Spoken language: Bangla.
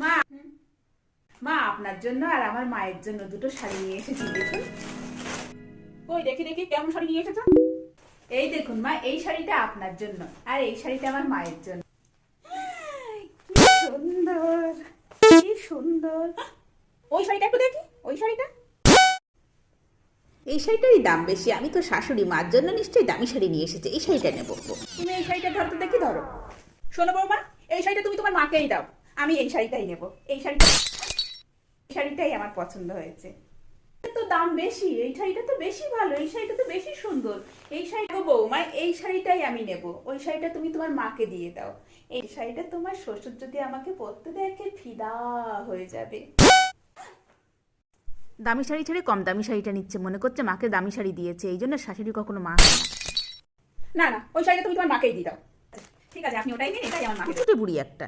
মা মা আপনার জন্য আর আমার মায়ের জন্য দুটো শাড়ি নিয়ে এসেছি দেখুন। ওই দেখি দেখি কেমন শাড়ি নিয়ে এসেছ? এই দেখুন মা এই শাড়িটা আপনার জন্য আর এই শাড়িটা আমার মায়ের জন্য। কি সুন্দর কি সুন্দর। ওই শাড়িটা একটু দেখি ওই শাড়িটা। এই শাড়িটারই দাম বেশি আমি তো শাশুড়ি মার জন্য নিশ্চয়ই দামি শাড়ি নিয়ে এসেছে এই শাড়িটা নেব। তুমি এই শাড়িটা ধরতে দেখি ধরো। শোনো বৌমা এই শাড়িটা তুমি তোমার মাকেই দাও। আমি এই শাড়িটাই নেব। এই শাড়িটা এই শাড়িটাই আমার পছন্দ হয়েছে। তো দাম বেশি এই শাড়িটা তো বেশি ভালো এই শাড়িটা তো বেশি সুন্দর। এই শাড়িটা বৌমা এই শাড়িটাই আমি নেব। ওই শাড়িটা তুমি তোমার মাকে দিয়ে দাও। এই শাড়িটা তোমার শ্বশুর যদি আমাকে পরতে দেখে ফিদা হয়ে যাবে। দামি শাড়ি ছেড়ে কম দামি শাড়িটা নিচ্ছে মনে করছে মাকে দামি শাড়ি দিয়েছে এই জন্য শাশুড়ি কখনো মা না না ওই শাড়িটা তুমি তোমার মাকেই দিয়ে দাও। ঠিক আছে আপনি ওটাই নিন এটাই আমার মাকে। বুড়ি একটা।